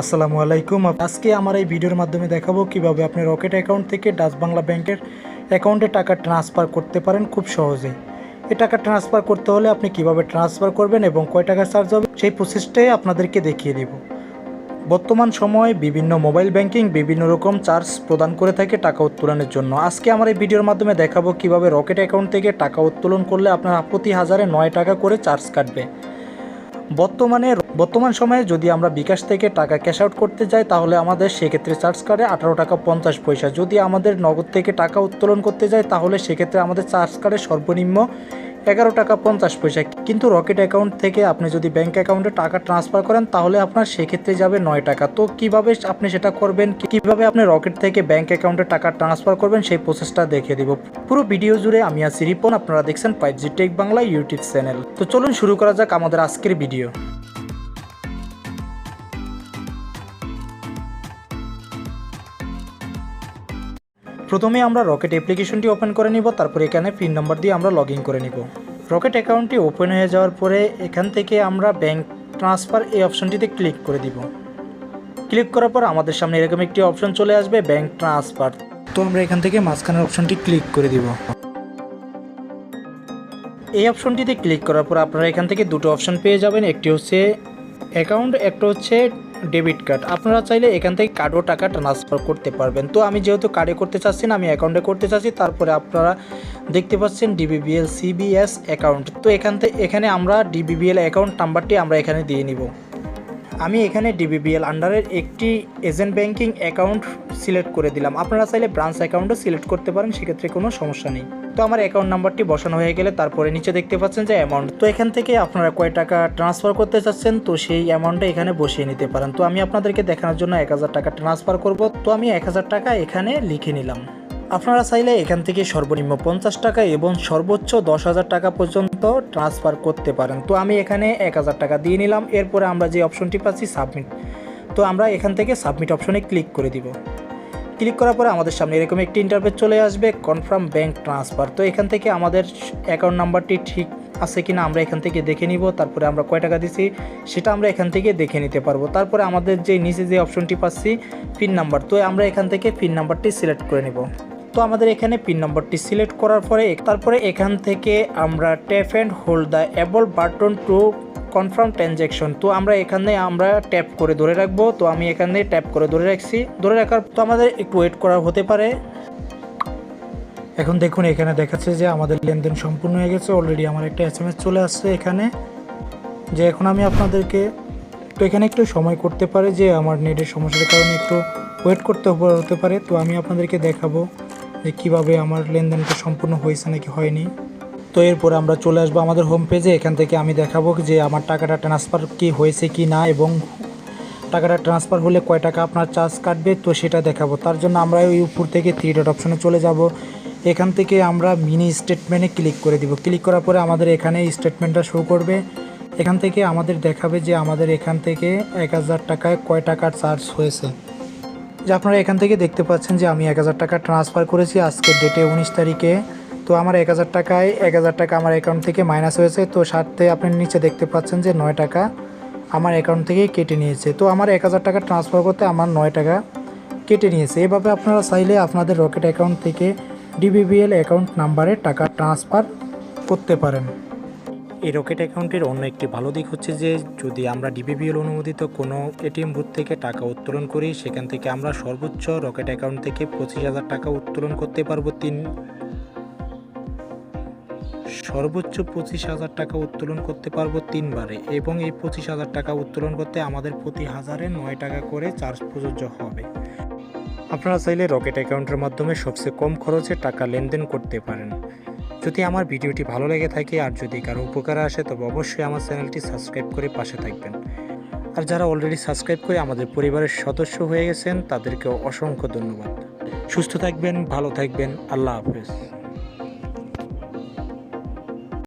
আসসালামু আলাইকুম। আজকে আমার এই ভিডিওর মাধ্যমে দেখাবো কীভাবে আপনি রকেট অ্যাকাউন্ট থেকে ডাচ বাংলা ব্যাংকের অ্যাকাউন্টে টাকা ট্রান্সফার করতে পারেন খুব সহজেই এই টাকা ট্রান্সফার করতে হলে আপনি কীভাবে ট্রান্সফার করবেন এবং কয় টাকা চার্জ হবে, সেই প্রসেসটাই আপনাদেরকে দেখিয়ে দেব। বর্তমান সময়ে বিভিন্ন মোবাইল ব্যাংকিং বিভিন্ন রকম চার্জ প্রদান করে থাকে টাকা উত্তোলনের জন্য। আজকে আমার এই ভিডিওর মাধ্যমে দেখাবো কীভাবে রকেট অ্যাকাউন্ট থেকে টাকা উত্তোলন করলে আপনার প্রতি হাজারে নয় টাকা করে চার্জ কাটবে। বর্তমানে বর্তমান সময়ে যদি আমরা বিকাশ থেকে টাকা ক্যাশ আউট করতে যাই, তাহলে আমাদের সেক্ষেত্রে চার্জ কাটে আঠারো টাকা পঞ্চাশ পয়সা। যদি আমাদের নগদ থেকে টাকা উত্তোলন করতে যাই, তাহলে সেক্ষেত্রে আমাদের চার্জ কাটে সর্বনিম্ন এগারো টাকা পঞ্চাশ পয়সা। কিন্তু রকেট অ্যাকাউন্ট থেকে আপনি যদি ব্যাংক অ্যাকাউন্টে টাকা ট্রান্সফার করেন, তাহলে আপনার সেক্ষেত্রে যাবে নয় টাকা। তো কীভাবে আপনি সেটা করবেন? কীভাবে আপনি রকেট থেকে ব্যাংক অ্যাকাউন্টে টাকা ট্রান্সফার করবেন, সেই প্রসেসটা দেখে দিব। পুরো ভিডিও জুড়ে আমি আছি রিপন, আপনারা দেখছেন five G Tech Bangla YouTube channel তো চলুন শুরু করা যাক আমাদের আজকের ভিডিও প্রথমে আমরা রকেট অ্যাপ্লিকেশনটি ওপেন করে নিব, তারপর এখানে পিন নাম্বার দিয়ে আমরা লগ করে নিব। রকেট অ্যাকাউন্টটি ওপেন হয়ে যাওয়ার পরে এখান থেকে আমরা ব্যাংক ট্রান্সফার এই অপশনটিতে ক্লিক করে দিব। ক্লিক করার পর আমাদের সামনে এরকম একটি অপশন চলে আসবে ব্যাংক ট্রান্সফার তো আমরা এখান থেকে মাঝখানের অপশনটি ক্লিক করে দিব। এই অপশনটিতে ক্লিক করার পর আপনারা এখান থেকে দুটো অপশন পেয়ে যাবেন, একটি হচ্ছে অ্যাকাউন্ট একটা হচ্ছে ডেবিট কার্ড আপনারা চাইলে এখান থেকে কার্ডও টাকা ট্রান্সফার করতে পারবেন। তো আমি যেহেতু কার্ডে করতে চাচ্ছি না, আমি অ্যাকাউন্টে করতে চাচ্ছি, তারপরে আপনারা দেখতে পাচ্ছেন ডিবিবিএল সিবিএস অ্যাকাউন্ট তো এখান থেকে এখানে আমরা ডিবিবিএল অ্যাকাউন্ট নাম্বারটি আমরা এখানে দিয়ে নিব। আমি এখানে ডিবিবিএল আন্ডারের একটি এজেন্ট ব্যাংকিং অ্যাকাউন্ট সিলেক্ট করে দিলাম। আপনারা চাইলে ব্রাঞ্চ অ্যাকাউন্টও সিলেক্ট করতে পারেন, সেক্ষেত্রে কোনো সমস্যা নেই। তো আমার অ্যাকাউন্ট নাম্বারটি বসানো হয়ে গেলে তারপরে নিচে দেখতে পাচ্ছেন যে অ্যামাউন্ট তো এখান থেকে আপনারা কয় টাকা ট্রান্সফার করতে চাচ্ছেন, তো সেই অ্যামাউন্টটা এখানে বসিয়ে নিতে পারেন। তো আমি আপনাদেরকে দেখানোর জন্য এক হাজার টাকা ট্রান্সফার করব। তো আমি এক হাজার টাকা এখানে লিখে নিলাম। আপনারা চাইলে এখান থেকে সর্বনিম্ন পঞ্চাশ টাকা এবং সর্বোচ্চ দশ হাজার টাকা পর্যন্ত ট্রান্সফার করতে পারেন। তো আমি এখানে এক হাজার টাকা দিয়ে নিলাম। এরপরে আমরা যে অপশনটি পাচ্ছি সাবমিট তো আমরা এখান থেকে সাবমিট অপশনে ক্লিক করে দিব। ক্লিক করার পরে আমাদের সামনে এরকম একটি ইন্টারভেট চলে আসবে কনফার্ম ব্যাংক ট্রান্সফার তো এখান থেকে আমাদের অ্যাকাউন্ট নাম্বারটি ঠিক আছে কিনা আমরা এখান থেকে দেখে নিব, তারপরে আমরা কয় টাকা দিছি সেটা আমরা এখান থেকে দেখে নিতে পারব। তারপরে আমাদের যে নিচে যে অপশনটি পাচ্ছি পিন নাম্বার তো আমরা এখান থেকে পিন নাম্বারটি সিলেক্ট করে নেব। তো আমাদের এখানে পিন নম্বরটি সিলেক্ট করার পরে, তারপরে এখান থেকে আমরা tap and hold the able button to confirm transaction তো আমরা এখানে আমরা ট্যাপ করে ধরে রাখব। তো আমি এখানে ট্যাপ করে ধরে রাখছি। ধরে রাখার তো আমাদের একটু ওয়েট করা হতে পারে। এখন দেখুন, এখানে দেখাচ্ছে যে আমাদের লেনদেন সম্পূর্ণ হয়ে গেছে। অলরেডি আমার একটা এস চলে আসছে এখানে। যে এখন আমি আপনাদেরকে তো এখানে একটু সময় করতে পারে যে আমার নেটের সমস্যার কারণে একটু ওয়েট করতে হতে পারে। তো আমি আপনাদেরকে দেখাবো যে কীভাবে আমার লেনদেনটা সম্পূর্ণ হয়েছে নাকি হয়নি। তো এরপরে আমরা চলে আসব আমাদের হোম পেজে এখান থেকে আমি দেখাবো যে আমার টাকাটা ট্রান্সফার কি হয়েছে কি না এবং টাকাটা ট্রান্সফার হলে কয় টাকা আপনার চার্জ কাটবে, তো সেটা দেখাবো। তার জন্য আমরা ওই উপর থেকে থ্রি ডট অপশনে চলে যাব। এখান থেকে আমরা মিনি স্টেটমেন্টে ক্লিক করে দিব। ক্লিক করার পরে আমাদের এখানে স্টেটমেন্টটা শো করবে। এখান থেকে আমাদের দেখাবে যে আমাদের এখান থেকে এক হাজার টাকায় কয় টাকার চার্জ হয়েছে। যে আপনারা এখান থেকে দেখতে পাচ্ছেন যে আমি এক হাজার টাকা ট্রান্সফার করেছি আজকের ডেটে উনিশ তারিখে। তো আমার এক হাজার টাকায় এক হাজার টাকা আমার অ্যাকাউন্ট থেকে মাইনাস হয়েছে। তো সাথে আপনি নিচে দেখতে পাচ্ছেন যে নয় টাকা আমার অ্যাকাউন্ট থেকেই কেটে নিয়েছে। তো আমার এক হাজার টাকা ট্রান্সফার করতে আমার নয় টাকা কেটে নিয়েছে। এভাবে আপনারা চাইলে আপনাদের রকেট অ্যাকাউন্ট থেকে ডিবিবিএল অ্যাকাউন্ট নাম্বারে টাকা ট্রান্সফার করতে পারেন। এই রকেট অ্যাকাউন্টের অন্য একটি ভালো দিক হচ্ছে যে, যদি আমরা ডিবিবিএল অনুমোদিত কোনো এটিএম বুথ থেকে টাকা উত্তোলন করি, সেখান থেকে আমরা সর্বোচ্চ রকেট অ্যাকাউন্ট থেকে পঁচিশ হাজার টাকা উত্তোলন করতে পারব তিন সর্বোচ্চ পঁচিশ হাজার টাকা উত্তোলন করতে পারব তিনবারে এবং এই পঁচিশ হাজার টাকা উত্তোলন করতে আমাদের প্রতি হাজারে নয় টাকা করে চার্জ প্রযোজ্য হবে। আপনারা চাইলে রকেট অ্যাকাউন্টের মাধ্যমে সবচেয়ে কম খরচে টাকা লেনদেন করতে পারেন। যদি আমার ভিডিওটি ভালো লেগে থাকে আর যদি কারও উপকার আসে, তবে অবশ্যই আমার চ্যানেলটি সাবস্ক্রাইব করে পাশে থাকবেন। আর যারা অলরেডি সাবস্ক্রাইব করে আমাদের পরিবারের সদস্য হয়ে গেছেন, তাদেরকেও অসংখ্য ধন্যবাদ। সুস্থ থাকবেন, ভালো থাকবেন, আল্লাহ হাফেজ।